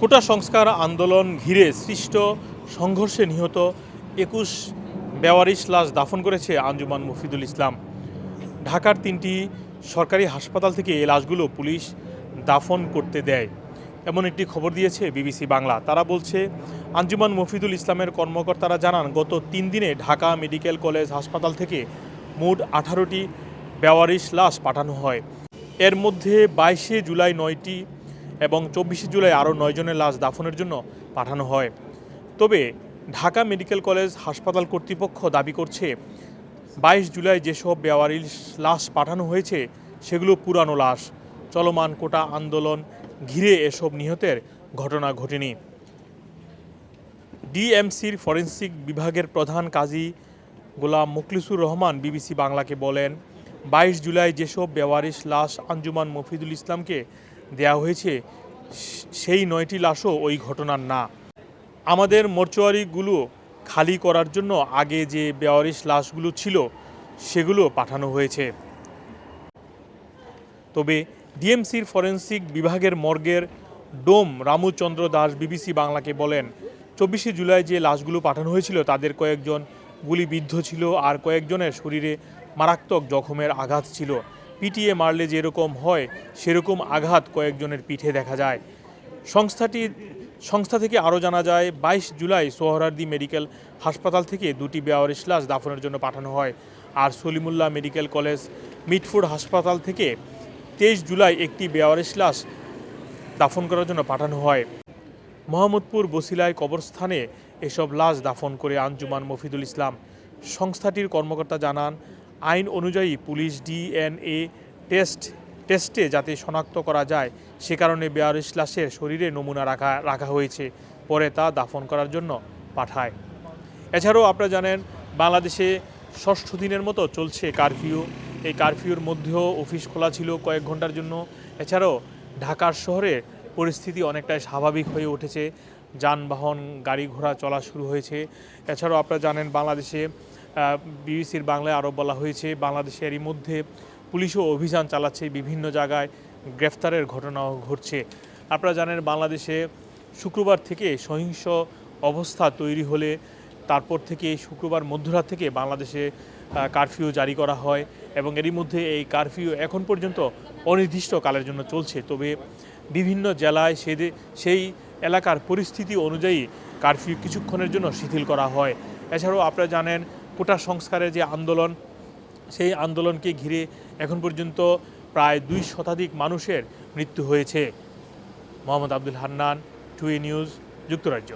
কোটা সংস্কার আন্দোলন ঘিরে সৃষ্ট সংঘর্ষে নিহত একুশ বেওয়ারিশ লাশ দাফন করেছে আঞ্জুমান মুফিদুল ইসলাম। ঢাকার তিনটি সরকারি হাসপাতাল থেকে এই লাশগুলো পুলিশ দাফন করতে দেয়। এমন একটি খবর দিয়েছে বিবিসি বাংলা। তারা বলছে, আঞ্জুমান মফিদুল ইসলামের কর্মকর্তারা জানান, গত তিন দিনে ঢাকা মেডিকেল কলেজ হাসপাতাল থেকে মোট আঠারোটি বেওয়ারিশ লাশ পাঠানো হয়। এর মধ্যে বাইশে জুলাই নয়টি এবং চব্বিশে জুলাই আরও নয়জনের লাশ দাফনের জন্য পাঠানো হয়। তবে ঢাকা মেডিকেল কলেজ হাসপাতাল কর্তৃপক্ষ দাবি করছে, বাইশ জুলাই যেসব বেওয়ারির লাশ পাঠানো হয়েছে, সেগুলো পুরানো লাশ। চলমান কোটা আন্দোলন ঘিরে এসব নিহতের ঘটনা ঘটেনি। ডিএমসির ফরেন্সিক বিভাগের প্রধান কাজী গোলাম মুখলিসুর রহমান বিবিসি বাংলাকে বলেন, বাইশ জুলাই যেসব বেওয়ারিশ লাশ আঞ্জুমান মফিদুল ইসলামকে দেয়া হয়েছে, সেই নয়টি লাশও ওই ঘটনার না। আমাদের মর্চুয়ারিগুলো খালি করার জন্য আগে যে বেওয়ারিশ লাশগুলো ছিল, সেগুলো পাঠানো হয়েছে। তবে ডিএমসির ফরেন্সিক বিভাগের মর্গের ডোম রামুচন্দ্র দাস বিবিসি বাংলাকে বলেন, চব্বিশে জুলাই যে লাশগুলো পাঠানো হয়েছিল, তাদের কয়েকজন গুলিবিদ্ধ ছিল আর কয়েকজনের শরীরে মারাত্মক জখমের আঘাত ছিল। পিটিএ মারলে যেরকম হয়, সেরকম আঘাত কয়েকজনের পিঠে দেখা যায়। সংস্থাটি, সংস্থা থেকে আরও জানা যায়, বাইশ জুলাই সোহরার্দি মেডিকেল হাসপাতাল থেকে দুটি বেওয়ারিশ লাশ দাফনের জন্য পাঠানো হয়। আর সলিমুল্লাহ মেডিকেল কলেজ মিটফুড হাসপাতাল থেকে তেইশ জুলাই একটি বেওয়ারিশ লাশ দাফন করার জন্য পাঠানো হয়। মোহাম্মদপুর বসিলায় কবরস্থানে এসব লাশ দাফন করে আঞ্জুমান মফিদুল ইসলাম। সংস্থাটির কর্মকর্তা জানান আইন অনুযায়ী পুলিশ ডিএনএ টেস্ট, টেস্টে যাতে শনাক্ত করা যায়, সে কারণে বেয়ারিশ লাশের শরীরে নমুনা রাখা রাখা হয়েছে। পরে তা দাফন করার জন্য পাঠায়। এছাড়াও আপনারা জানেন, বাংলাদেশে ষষ্ঠ দিনের মতো চলছে কারফিউ। এই কারফিউর মধ্যেও অফিস খোলা ছিল কয়েক ঘণ্টার জন্য। এছাড়াও ঢাকার শহরে পরিস্থিতি অনেকটাই স্বাভাবিক হয়ে উঠেছে। যানবাহন গাড়ি ঘোড়া চলা শুরু হয়েছে। এছাড়াও আপনারা জানেন, বাংলাদেশে বিবিসির বাংলায় আরও বলা হয়েছে বাংলাদেশে এরই মধ্যে পুলিশও অভিযান চালাচ্ছে, বিভিন্ন জায়গায় গ্রেফতারের ঘটনাও ঘটছে। আপনারা জানেন, বাংলাদেশে শুক্রবার থেকে সহিংস অবস্থা তৈরি হলে, তারপর থেকে শুক্রবার মধ্যরাত থেকে বাংলাদেশে কারফিউ জারি করা হয় এবং এরই মধ্যে এই কারফিউ এখন পর্যন্ত অনির্দিষ্টকালের জন্য চলছে। তবে বিভিন্ন জেলায় সেদে সেই এলাকার পরিস্থিতি অনুযায়ী কারফিউ কিছুক্ষণের জন্য শিথিল করা হয়। এছাড়াও আপনারা জানেন কোটা সংস্কারের যে আন্দোলন, সেই আন্দোলনকে ঘিরে এখন পর্যন্ত প্রায় দুই শতাধিক মানুষের মৃত্যু হয়েছে। মোহাম্মদ আব্দুল হান্নান, টুয়ে নিউজ, যুক্তরাজ্য।